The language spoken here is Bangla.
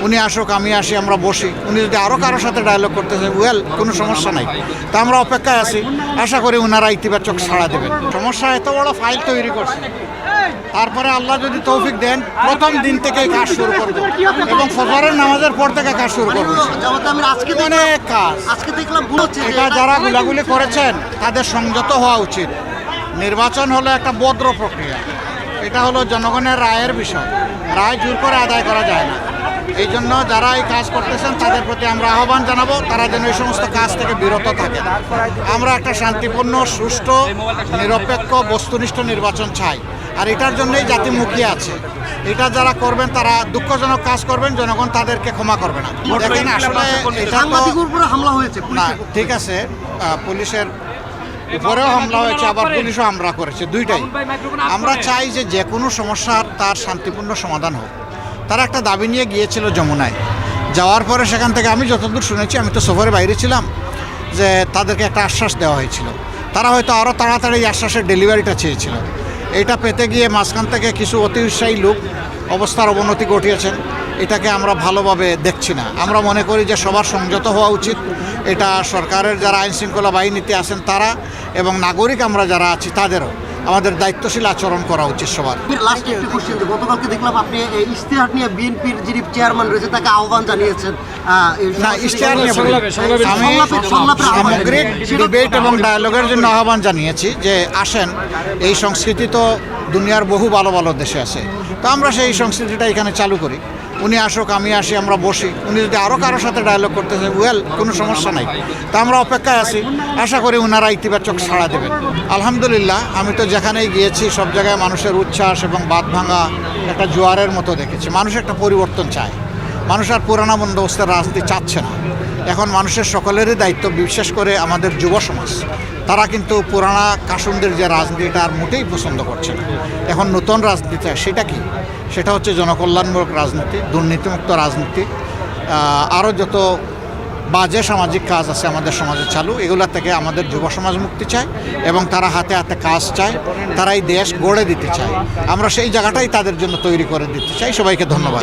উনি আসুক, আমি আসি, আমরা বসি। উনি যদি আরও কারোর সাথে ডায়লগ করতে চান ওয়েল কোনো সমস্যা নাই। তা আমরা অপেক্ষায় আছি। আশা করি ওনারা ইতিবাচক সাড়া দেবেন। সমস্যা এত বড় ফাইল তৈরি করছে। তারপরে আল্লাহ যদি তৌফিক দেন, প্রথম দিন থেকেই কাজ শুরু করব। এবং ফজরের নামাজের পর থেকে কাজ শুরু করব। অনেক কাজ। এটা যারা গুলাগুলি করেছেন, তাদের সংযত হওয়া উচিত। নির্বাচন হলো একটা বদ্র প্রক্রিয়া। এটা হলো জনগণের রায়ের বিষয়। রায় জোর করে আদায় করা যায় না। এই জন্য যারা এই কাজ করতেছেন তাদের প্রতি আমরা আহ্বান জানাব তারা যেন এই সমস্ত কাজ থেকে বিরত থাকে আমরা একটা শান্তিপূর্ণ সুষ্ঠু নিরপেক্ষ বস্তুনিষ্ঠ নির্বাচন চাই। আর এটার জন্যই জাতি মুখিয়ে আছে। এটা যারা করবেন তারা দুঃখজনক কাজ করবেন জনগণ তাদেরকে ক্ষমা করবে না। দেখেন আসলে এটা হামলা হয়েছে না ঠিক আছে পুলিশের উপরেও হামলা হয়েছে আবার পুলিশও হামলা করেছে দুইটাই। আমরা চাই যে যে কোনো সমস্যার তার শান্তিপূর্ণ সমাধান হোক। তারা একটা দাবি নিয়ে গিয়েছিল যমুনায়। যাওয়ার পরে সেখান থেকে আমি যতদূর শুনেছি, আমি তো সফরে বাইরে ছিলাম, যে তাদেরকে একটা আশ্বাস দেওয়া হয়েছিল। তারা হয়তো আরও তাড়াতাড়ি আশ্বাসের ডেলিভারিটা চেয়েছিল। এটা পেতে গিয়ে মাঝখান থেকে কিছু অতি উৎসাহী লোক অবস্থার অবনতি ঘটিয়েছেন। এটাকে আমরা ভালোভাবে দেখছি না। আমরা মনে করি যে সবার সংযত হওয়া উচিত। এটা সরকারের যারা আইনশৃঙ্খলা বাহিনীতে আছেন তারা এবং নাগরিক আমরা যারা আছি তাদেরও। আমাদের দায়িত্বশীল আচরণ করা উচিত সবার। লাস্ট একটি কোশ্চেন গতকালকে দেখলাম আপনি এই ইশতেহার নিয়ে বিএনপির যিনি চেয়ারম্যান রয়েছে তাকে আহ্বান জানিয়েছেন। না ইশতেহার নিয়ে আমি। সামগ্রিক ডিবেট এবং ডায়ালগের জন্য আহ্বান জানিয়েছি যে আসেন এই সংস্কৃতি তো দুনিয়ার বহু ভালো ভালো দেশে আছে। তো আমরা সেই সংস্কৃতিটা এখানে চালু করি। উনি আসুক, আমি আসি, আমরা বসি। উনি যদি আরও কারোর সাথে ডায়লগ করতে চান ওয়েল কোনো সমস্যা নাই। তা আমরা অপেক্ষায় আছি। আশা করি ওনারা ইতিবাচক সাড়া দেবেন। আলহামদুলিল্লাহ, আমি তো যেখানেই গিয়েছি, সব জায়গায় মানুষের উচ্ছ্বাস এবং বাদ ভাঙা একটা জোয়ারের মতো দেখেছি। মানুষ একটা পরিবর্তন চায়। মানুষ আর পুরানা বন্দোবস্তের রাজনীতি চাচ্ছে না। এখন মানুষের সকলেরই দায়িত্ব, বিশেষ করে আমাদের যুব সমাজ। তারা কিন্তু পুরানা কাসুনদের যে রাজনীতিটা আর মোটেই পছন্দ করছে না। এখন নতুন রাজনীতি চায় সেটা কি? সেটা হচ্ছে জনকল্যাণমূলক রাজনীতি, দুর্নীতিমুক্ত রাজনীতি আরও যত বাজে সামাজিক কাজ আছে আমাদের সমাজে চালু, এগুলা থেকে আমাদের যুব সমাজ মুক্তি চায় এবং তারা হাতে হাতে কাজ চায়, তারা এই দেশ গড়ে দিতে চায়। আমরা সেই জায়গাটাই তাদের জন্য তৈরি করে দিতে চাই। সবাইকে ধন্যবাদ।